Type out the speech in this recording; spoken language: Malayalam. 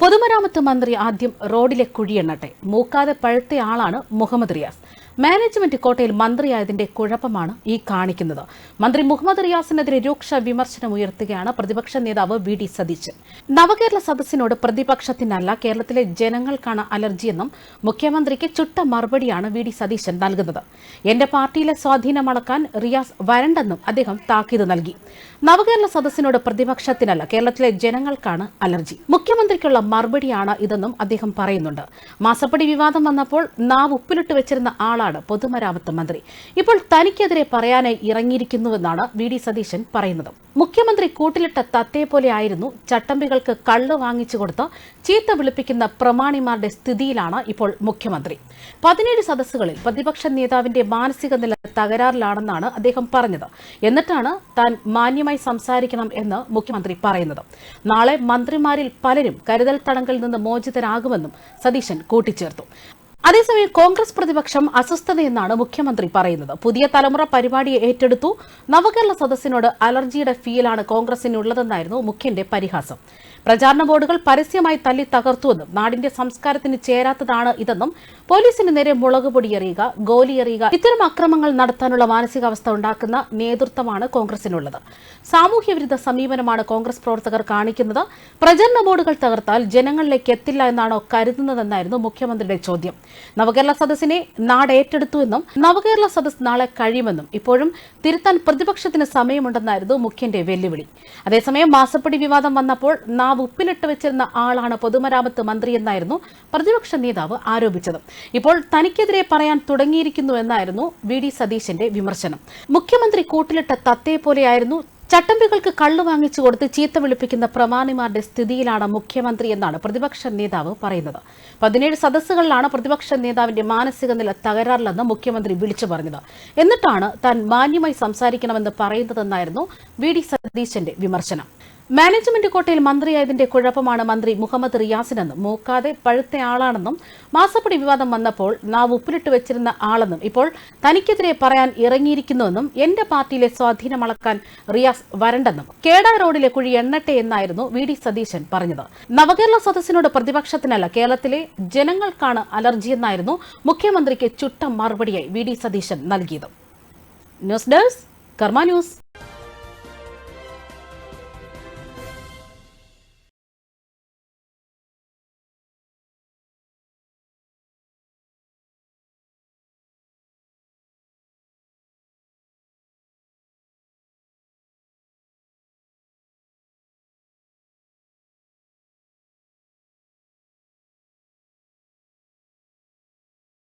പൊതുമരാമത്ത് മന്ത്രി ആദ്യം റോഡിലെ കുഴിയെണ്ണട്ടെ. മൂക്കാതെ പഴുത്തയാളാണ് മുഹമ്മദ് റിയാസ്. മാനേജ്മെന്റ് കോട്ടയിൽ മന്ത്രിയായതിന്റെ കുഴപ്പമാണ് ഈ കാണിക്കുന്നത്. മന്ത്രി മുഹമ്മദ് റിയാസിനെതിരെ രൂക്ഷ വിമർശനം ഉയർത്തുകയാണ് പ്രതിപക്ഷ നേതാവ് വി ഡി സതീശൻ. നവകേരള സദസ്സിനോട് പ്രതിപക്ഷത്തിനല്ല കേരളത്തിലെ ജനങ്ങൾക്കാണ് അലർജിയെന്നും മുഖ്യമന്ത്രിക്ക് ചുട്ട മറുപടിയാണ് വി ഡി സതീശൻ നൽകുന്നത്. എന്റെ പാർട്ടിയിലെ സ്വാധീനം അളക്കാൻ റിയാസ് വരണ്ടെന്നും അദ്ദേഹം താക്കീത് നൽകി. നവകേരള സദസ്സിനോട് പ്രതിപക്ഷത്തിനല്ല കേരളത്തിലെ ജനങ്ങൾക്കാണ് അലർജി. മുഖ്യമന്ത്രിക്കുള്ള മറുപടിയാണ് ഇതെന്നും അദ്ദേഹം പറയുന്നുണ്ട്. മാസപ്പടി വിവാദം വന്നപ്പോൾ നാവ് ഉപ്പിലിട്ട് വെച്ചിരുന്ന ആളാണ് പൊതുമരാമത്ത് മന്ത്രി. ഇപ്പോൾ തനിക്കെതിരെ പറയാനായി ഇറങ്ങിയിരിക്കുന്നുവെന്നാണ് വി ഡി സതീശൻ പറയുന്നത്. മുഖ്യമന്ത്രി കൂട്ടിലിട്ട തത്തയെ പോലെ ആയിരുന്നു ചട്ടമ്പികൾക്ക് കള്ള് വാങ്ങിച്ചു കൊടുത്ത് ചീത്ത വിളിപ്പിക്കുന്ന പ്രമാണിമാരുടെ സ്ഥിതിയിലാണ് ഇപ്പോൾ മുഖ്യമന്ത്രി. പതിനേഴ് സദസ്സുകളിൽ പ്രതിപക്ഷ നേതാവിന്റെ മാനസിക നില തകരാറിലാണെന്നാണ് അദ്ദേഹം പറഞ്ഞത്. എന്നിട്ടാണ് താൻ മാന്യമായി സംസാരിക്കണം എന്ന് മുഖ്യമന്ത്രി പറയുന്നത്. നാളെ മന്ത്രിമാരിൽ പലരും കരുതൽ തടങ്കലിൽ നിന്ന് മോചിതരാകുമെന്നും സതീശൻ കൂട്ടിച്ചേർത്തു. അതേസമയം കോൺഗ്രസ് പ്രതിപക്ഷം അസ്വസ്ഥതയെന്നാണ് മുഖ്യമന്ത്രി പറയുന്നത്. പുതിയ തലമുറ പരിപാടിയെ ഏറ്റെടുത്തു. നവകേരള സദസ്സിനോട് അലർജിയുടെ ഫീലാണ് കോൺഗ്രസിനുള്ളതെന്നായിരുന്നു മുഖ്യന്റെ പരിഹാസം. പ്രചാരണ ബോർഡുകൾ പരസ്യമായി തല്ലി തകർത്തുവെന്നും നാടിന്റെ സംസ്കാരത്തിന് ചേരാത്തതാണ് ഇതെന്നും പോലീസിന് നേരെ മുളകുപൊടി എറിയുക ഗോലി എറിയുക ഇത്തരം അക്രമങ്ങൾ നടത്താനുള്ള മാനസികാവസ്ഥ ഉണ്ടാക്കുന്ന നേതൃത്വമാണ് കോൺഗ്രസിനുള്ളത്. സാമൂഹ്യവിരുദ്ധ സമീപനമാണ് കോൺഗ്രസ് പ്രവർത്തകർ കാണിക്കുന്നത്. പ്രചരണ ബോർഡുകൾ തകർത്താൽ ജനങ്ങളിലേക്ക് എത്തില്ല എന്നാണോ കരുതുന്നതെന്നായിരുന്നു മുഖ്യമന്ത്രിയുടെ ചോദ്യം. നവകേരള സദസ്സിനെ നാട് ഏറ്റെടുത്തുവെന്നും നവകേരള സദസ് നാളെ കഴിയുമെന്നും ഇപ്പോഴും തിരുത്താൻ പ്രതിപക്ഷത്തിന് സമയമുണ്ടെന്നായിരുന്നു മുഖ്യന്റെ വെല്ലുവിളി. അതേസമയം മാസപ്പടി വിവാദം വന്നപ്പോൾ നാവ് ഉപ്പിലിട്ട് വെച്ചിരുന്ന ആളാണ് പൊതുമരാമത്ത് മന്ത്രിയെന്നായിരുന്നു പ്രതിപക്ഷ നേതാവ് ആരോപിച്ചത്. ഇപ്പോൾ തനിക്കെതിരെ പറയാൻ തുടങ്ങിയിരിക്കുന്നുവെന്നായിരുന്നു വി ഡി സതീശന്റെ വിമർശനം. മുഖ്യമന്ത്രി കൂട്ടിലിട്ട തത്തയെ പോലെയായിരുന്നു ചട്ടമ്പികൾക്ക് കള്ളു വാങ്ങിച്ചു കൊടുത്ത് ചീത്ത വിളിപ്പിക്കുന്ന പ്രമാണിമാരുടെ സ്ഥിതിയിലാണ് മുഖ്യമന്ത്രി എന്നാണ് പ്രതിപക്ഷ നേതാവ് പറയുന്നത്. പതിനേഴ് സദസ്സുകളിലാണ് പ്രതിപക്ഷ നേതാവിന്റെ മാനസിക നില തകരാറിലെന്ന് മുഖ്യമന്ത്രി വിളിച്ചു പറഞ്ഞത്. എന്നിട്ടാണ് താൻ മാന്യമായി സംസാരിക്കണമെന്ന് പറയുന്നതെന്നായിരുന്നു വി ഡി സതീശന്റെ വിമർശനം. മാനേജ്മെന്റ് കോട്ടയിൽ മന്ത്രിയായതിന്റെ കുഴപ്പമാണ് മന്ത്രി മുഹമ്മദ് റിയാസിനെന്നും മൂക്കാതെ പഴുത്തയാളാണെന്നും മാസപ്പടി വിവാദം വന്നപ്പോൾ നാവ് ഉപ്പിലിട്ട് വെച്ചിരുന്ന ആളെന്നും ഇപ്പോൾ തനിക്കെതിരെ പറയാൻ ഇറങ്ങിയിരിക്കുന്നുവെന്നും എന്റെ പാർട്ടിയിലെ സ്വാധീനം അളക്കാൻ റിയാസ് വരണ്ടെന്നും കേഡാ റോഡിലെ കുഴി എണ്ണട്ടെ എന്നായിരുന്നു വി ഡി സതീശൻ പറഞ്ഞത്. നവകേരള സദസ്സിനോട് പ്രതിപക്ഷത്തിനല്ല കേരളത്തിലെ ജനങ്ങൾക്കാണ് അലർജിയെന്നായിരുന്നു മുഖ്യമന്ത്രിക്ക് ചുട്ട മറുപടിയായി വി ഡി സതീശൻ നൽകിയത്. News desk Karma news.